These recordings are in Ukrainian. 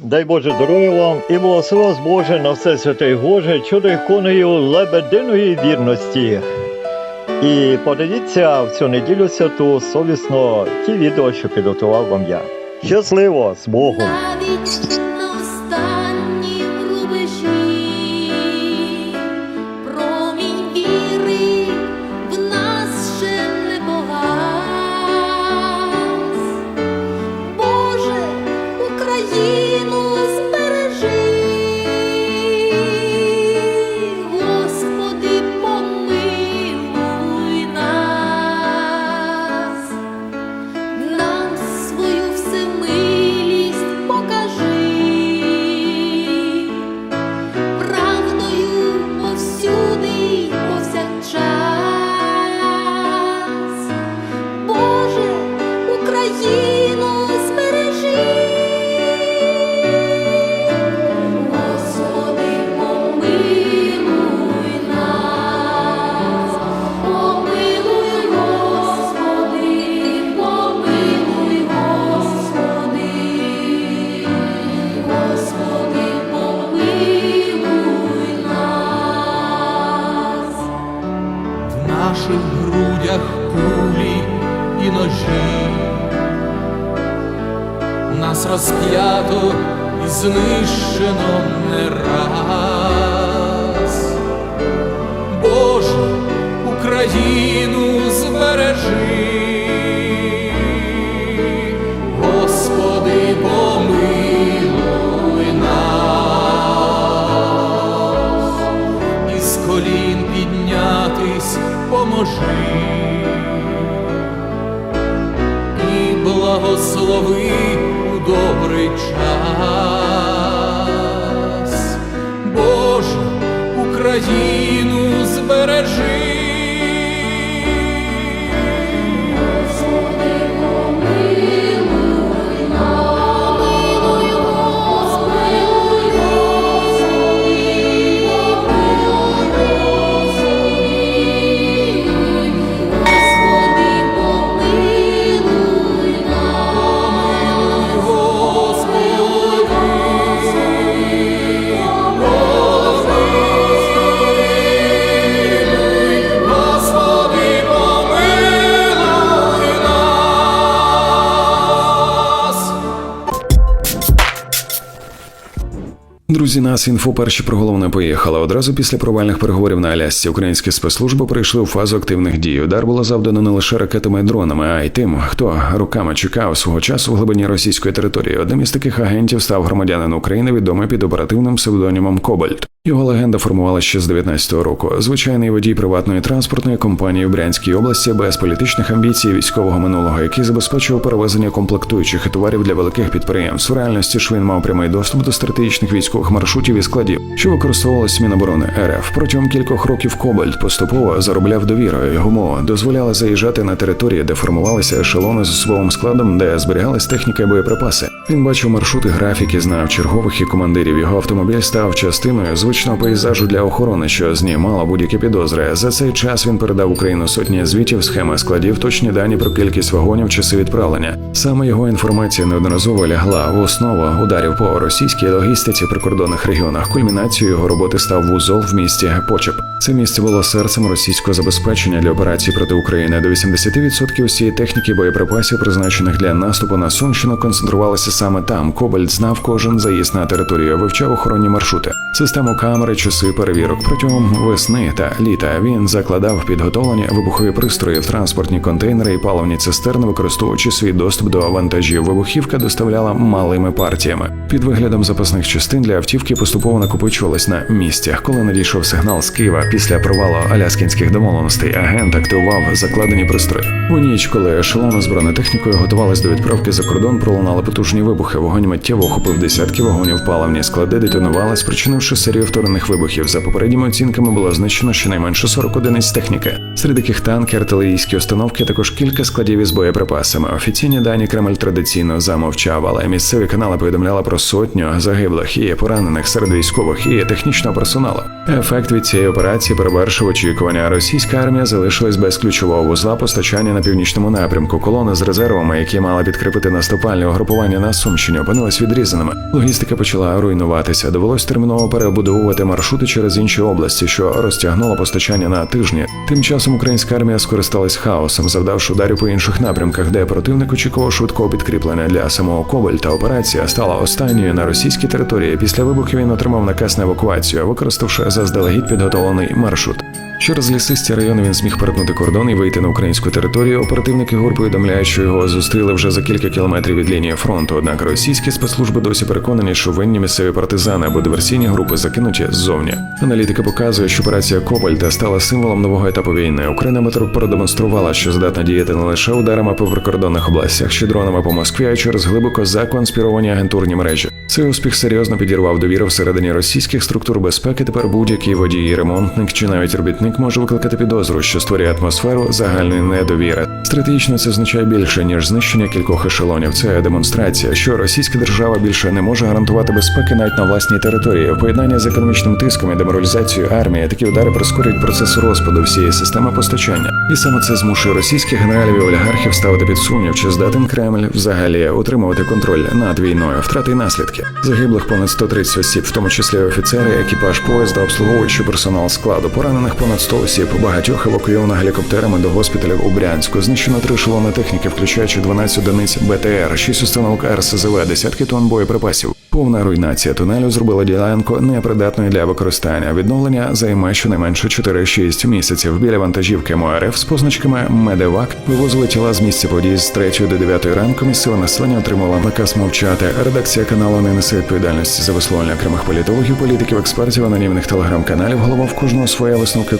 Дай Боже здоров'я вам і благослови вас Боже на все святе Боже, чудо іконою лебединої вірності. І подивіться в цю неділю святу совісно ті відео, що підготував вам я. Щасливо з Богом! Україну збережи. Господи, помилуй нас, помилуй, Господи, помилуй, Господи, Господи, помилуй нас. в наших грудях кулі і ножі, нас розп'ято і знищено не раз. Боже, Україну збережи, колін піднятись поможи. І благослови добрий час. Боже, Україну збережи. Друзі, нас інфо перші про головне поїхала. Одразу після провальних переговорів на Алясці українські спецслужби прийшли у фазу активних дій. Удар було завдано не лише ракетами і дронами, а й тим, хто руками чекав свого часу в глибині російської території. Одним із таких агентів став громадянин України, відомий під оперативним псевдонімом Кобальт. Його легенда формувалася ще з 19-го року. Звичайний водій приватної транспортної компанії в Брянській області без політичних амбіцій військового минулого, який забезпечував перевезення комплектуючих і товарів для великих підприємств. У реальності ж він мав прямий доступ до стратегічних військових маршрутів і складів, що використовувалися Міноборони РФ. Протягом кількох років Кобальт поступово заробляв довірою. Його мова дозволяла заїжджати на території, де формувалися ешелони з особовим складом, де зберігалась техніка і боєприпаси. Він бачив маршрути, графіки, знав чергових і командирів. Його автомобіль став частиною звичного пейзажу для охорони, що знімало будь-які підозри. За цей час він передав Україну сотні звітів, схеми складів, точні дані про кількість вагонів, часи відправлення. Саме його інформація неодноразово лягла в основу ударів по російській логістиці в прикордонних регіонах. Кульмінацією його роботи став вузол в місті Почеп. Це місце було серцем російського забезпечення для операцій проти України. До 80% усієї техніки боєприпасів, призначених для наступу на Сумщину, концентрувалися саме там. Кобальт знав кожен заїзд на територію, вивчав охоронні маршрути, систему камери, часи перевірок. Протягом весни та літа він закладав підготовлені вибухові пристрої в транспортні контейнери і паливні цистерни, використовуючи свій доступ до вантажів. Вибухівка доставляла малими партіями. Під виглядом запасних частин для автівки поступово накопичувалась на місцях. Коли надійшов сигнал з Києва після провалу аляскінських домовленостей, агент активував закладені пристрої. У ніч, коли ешелони з бронетехнікою готувались до відправки за кордон, пролунали потужні вибухи. Вогонь миттєво охопив десятки вагонів паливні склади, детонували, спричинивши серію повторних вибухів. За попередніми оцінками було знищено щонайменше 40 одиниць техніки, серед яких танки, артилерійські установки, також кілька складів із боєприпасами. Офіційні дані Кремль традиційно замовчав, але місцеві канали повідомляли про сотню загиблих і поранених серед військових і технічного персоналу. Ефект від цієї операції перевершив очікування. Російська армія залишилась без ключового вузла постачання на північному напрямку. Колони з резервами, які мали підкріпити наступальне угрупування на Сумщині, опинились відрізаними. Логістика почала руйнуватися. Довелось терміново перебудовувати маршрути через інші області, що розтягнуло постачання на тижні. Тим часом українська армія скористалась хаосом, завдавши ударів по інших напрямках, де противник очікував швидкого підкріплення для самого Коваль та Операція стала останньою на російській території. Після вибухів він отримав наказ на евакуацію, використавши заздалегідь підготовлений маршрут. Через лісисті райони він зміг перетнути кордон і вийти на українську територію. Оперативники ГУР повідомляють, що його зустріли вже за кілька кілометрів від лінії фронту. Однак російські спецслужби досі переконані, що винні місцеві партизани або диверсійні групи закинуті ззовні. Аналітика показує, що операція Кобальта стала символом нового етапу війни. Україна метро продемонструвала, що здатна діяти не лише ударами по прикордонних областях чи дронами по Москві, а й через глибоко законспіровані агентурні мережі. Цей успіх серйозно підірвав довіру всередині російських структур безпеки. Тепер будь-який водій, ремонтник чи навіть робітник може викликати підозру, що створює атмосферу загальної недовіри. Стратегічно це означає більше ніж знищення кількох ешелонів. Це демонстрація, що російська держава більше не може гарантувати безпеки навіть на власній території. В поєднанні з економічним тиском і деморалізацією армії такі удари прискорюють процес розпаду всієї системи постачання. І саме це змушує російських генералів і олігархів ставити під сумнів, чи здатен Кремль взагалі утримувати контроль над війною, втрати й наслідки. Загиблих понад 130 осіб, в тому числі офіцери, екіпаж поїзда, обслуговуючий персонал складу, поранених понад 100 осіб, багатьох евакуйовано гелікоптерами до госпіталів у Брянську. Знищено три ешелони техніки, включаючи 12 одиниць БТР, 6 установок РСЗВ, десятки тонн боєприпасів. Повна руйнація тунелю зробила ділянку непридатною для використання. Відновлення займе щонайменше 4-6 місяців. Біля вантажівки МОРФ з позначками Медевак вивозили тіла з місця подій з 3 до 9 ранку. Місцеве населення отримало наказ мовчати. Редакція каналу не несе відповідальності за висловлення окремих політологів, політиків, експертів, анонімних телеграм-каналів. Голова в кожного своя висновки.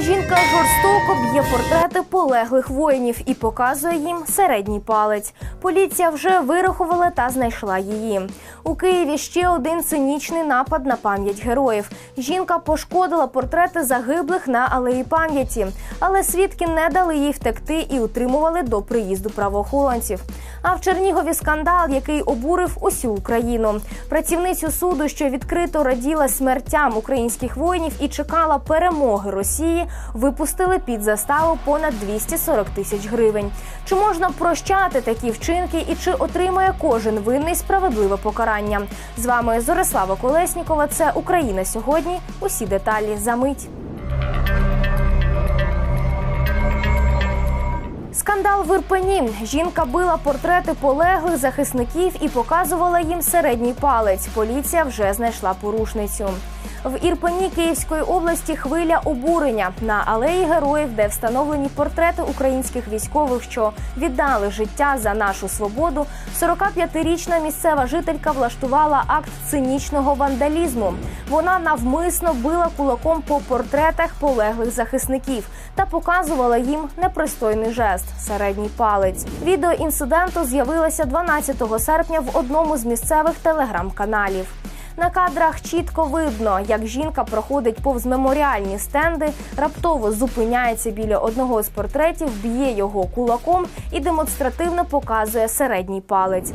Жінка жорстоко б'є портрети полеглих воїнів і показує їм середній палець. Поліція вже вирахувала та знайшла її. У Києві ще один цинічний напад на пам'ять героїв. Жінка пошкодила портрети загиблих на алеї пам'яті, але свідки не дали їй втекти і утримували до приїзду правоохоронців. А в Чернігові скандал, який обурив усю Україну. Працівницю суду, що відкрито раділа смертям українських воїнів і чекала перемоги Росії, випустили під заставу понад 240 тисяч гривень. Чи можна прощати такі вчинки і чи отримає кожен винний справедливе покарання? З вами Зорислава Колеснікова. Це Україна сьогодні. Усі деталі за мить. Скандал в Ірпені. Жінка била портрети полеглих захисників і показувала їм середній палець. Поліція вже знайшла порушницю. В Ірпені Київської області хвиля обурення на алеї героїв, де встановлені портрети українських військових, що віддали життя за нашу свободу. 45-річна місцева жителька влаштувала акт цинічного вандалізму. Вона навмисно била кулаком по портретах полеглих захисників та показувала їм непристойний жест середній палець. Відео інциденту з'явилося 12 серпня в одному з місцевих телеграм-каналів. На кадрах чітко видно, як жінка проходить повз меморіальні стенди, раптово зупиняється біля одного з портретів, б'є його кулаком і демонстративно показує середній палець.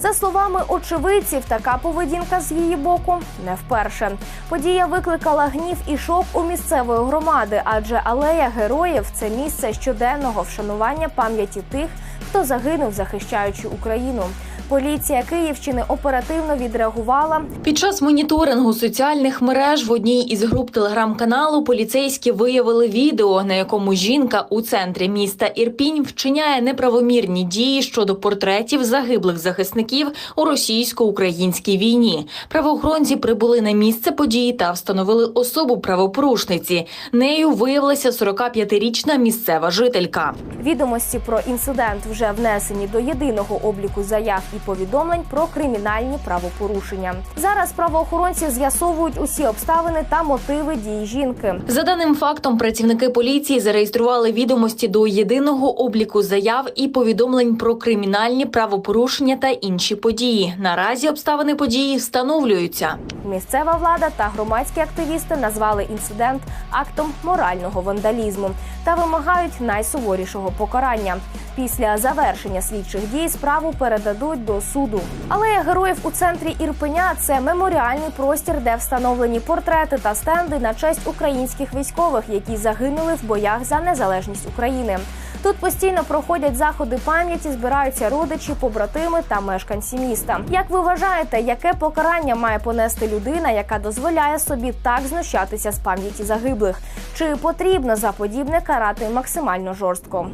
За словами очевидців, така поведінка з її боку не вперше. Подія викликала гнів і шок у місцевої громади, адже алея героїв це місце щоденного вшанування пам'яті тих, хто загинув, захищаючи Україну. Поліція Київщини оперативно відреагувала. Під час моніторингу соціальних мереж в одній із груп телеграм-каналу поліцейські виявили відео, на якому жінка у центрі міста Ірпінь вчиняє неправомірні дії щодо портретів загиблих захисників у російсько-українській війні. Правоохоронці прибули на місце події та встановили особу правопорушниці. Нею виявилася 45-річна місцева жителька. Відомості про інцидент вже внесені до єдиного обліку заяв і і повідомлень про кримінальні правопорушення. Зараз правоохоронці з'ясовують усі обставини та мотиви дій жінки. За даним фактом, працівники поліції зареєстрували відомості до єдиного обліку заяв і повідомлень про кримінальні правопорушення та інші події. Наразі обставини події встановлюються. Місцева влада та громадські активісти назвали інцидент актом морального вандалізму та вимагають найсуворішого покарання. Після завершення слідчих дій справу передадуть до суду. Алея героїв у центрі Ірпеня це меморіальний простір, де встановлені портрети та стенди на честь українських військових, які загинули в боях за незалежність України. Тут постійно проходять заходи пам'яті, збираються родичі, побратими та мешканці міста. Як ви вважаєте, яке покарання має понести людина, яка дозволяє собі так знущатися з пам'яті загиблих? Чи потрібно за подібне карати максимально жорстко?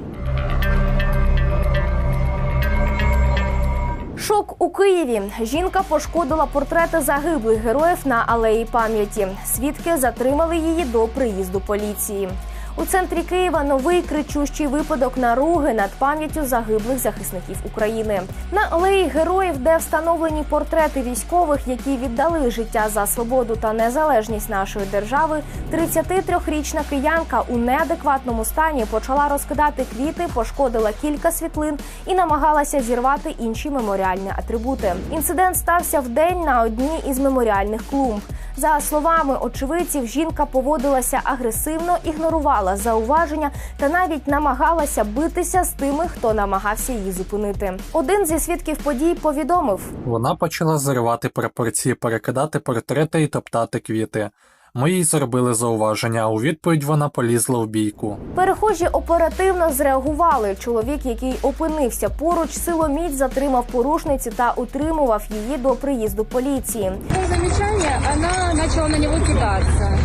Шок у Києві. Жінка пошкодила портрети загиблих героїв на алеї пам'яті. Свідки затримали її до приїзду поліції. У центрі Києва новий кричущий випадок наруги над пам'яттю загиблих захисників України. На алеї героїв, де встановлені портрети військових, які віддали життя за свободу та незалежність нашої держави, 33-річна киянка у неадекватному стані почала розкидати квіти, пошкодила кілька світлин і намагалася зірвати інші меморіальні атрибути. Інцидент стався в день на одній із меморіальних клумб. За словами очевидців, жінка поводилася агресивно, ігнорувала зауваження та навіть намагалася битися з тими, хто намагався її зупинити. Один зі свідків подій повідомив: Вона почала зривати прапорці, перекидати портрети і топтати квіти. Ми їй зробили зауваження, а у відповідь вона полізла в бійку. Перехожі оперативно зреагували. Чоловік, який опинився поруч, силоміць затримав порушницю та утримував її до приїзду поліції. По замечание она начала на него кидаться.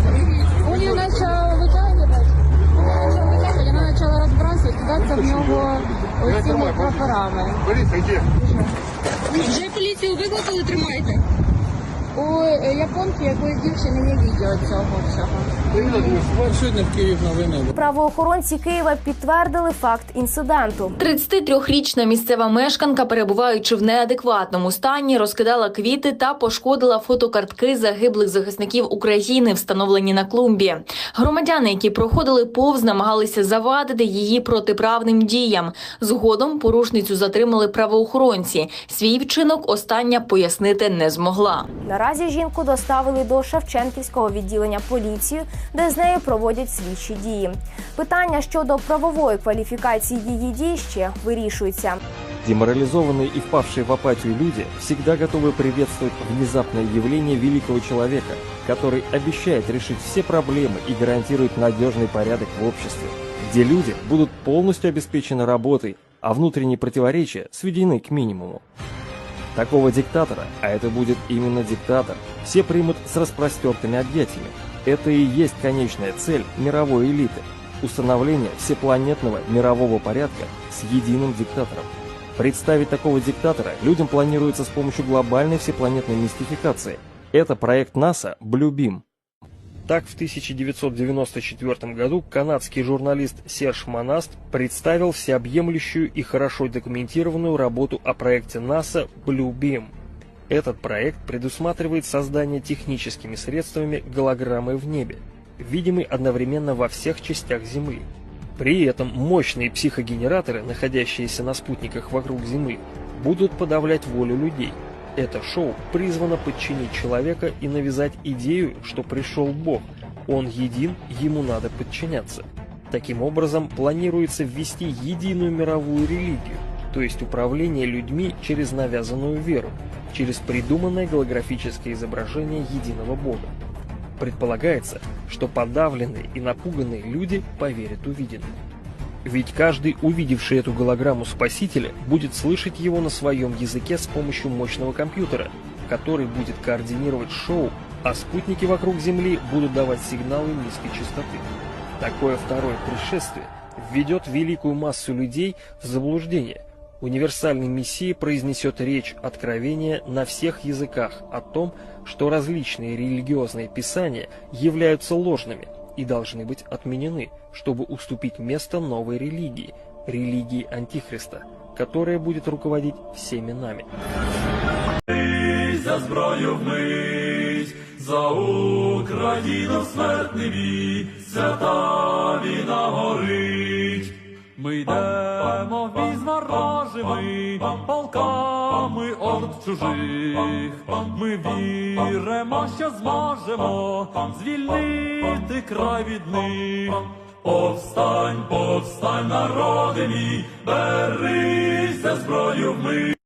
Он начал разбрасывать, в нього цими прапорами. Вже поліцію викликали, тримайте. У японки якоїсь дівчини є відео цього всього. Сьогодні в Київ новини. Правоохоронці Києва підтвердили факт інциденту. 33-річна місцева мешканка, перебуваючи в неадекватному стані, розкидала квіти та пошкодила фотокартки загиблих захисників України, встановлені на клумбі. Громадяни, які проходили повз, намагалися завадити її протиправним діям. Згодом порушницю затримали правоохоронці. Свій вчинок остання пояснити не змогла. Наразі жінку доставили до Шевченківського відділення поліції, де з нею проводять слідчі дії. Питання щодо правової кваліфікації її дій ще вирішується. Деморализованные и впавшие в апатию люди всегда готовы приветствовать внезапное явление великого человека, который обещает решить все проблемы и гарантирует надежный порядок в обществе, где люди будут полностью обеспечены работой, а внутренние противоречия сведены к минимуму. Такого диктатора, а это будет именно диктатор, все примут с распростертыми объятиями. Это и есть конечная цель мировой элиты – установление всепланетного мирового порядка с единым диктатором. Представить такого диктатора людям планируется с помощью глобальной всепланетной мистификации. Это проект НАСА «Блюбим». Так, в 1994 году канадский журналист Серж Монаст представил всеобъемлющую и хорошо документированную работу о проекте НАСА Blue Beam. Этот проект предусматривает создание техническими средствами голограммы в небе, видимой одновременно во всех частях Земли. При этом мощные психогенераторы, находящиеся на спутниках вокруг Земли, будут подавлять волю людей. Это шоу призвано подчинить человека и навязать идею, что пришел Бог. Он един, ему надо подчиняться. Таким образом, планируется ввести единую мировую религию, то есть управление людьми через навязанную веру, через придуманное голографическое изображение единого Бога. Предполагается, что подавленные и напуганные люди поверят увиденному. Ведь каждый, увидевший эту голограмму Спасителя, будет слышать его на своем языке с помощью мощного компьютера, который будет координировать шоу, а спутники вокруг Земли будут давать сигналы низкой частоты. Такое второе пришествие введет великую массу людей в заблуждение. Универсальный Мессия произнесет речь откровения на всех языках о том, что различные религиозные писания являются ложными и должны быть отменены, чтобы уступить место новой религии, религии Антихриста, которая будет руководить всеми нами. за зброю вмить, за Україну смертний бій, свята війна горить. Ми йдемо в бій полками орд чужих. Ми віримо, що зможемо звільнити край від них. Повстань, повстань, народи мій, берися зброю вмить.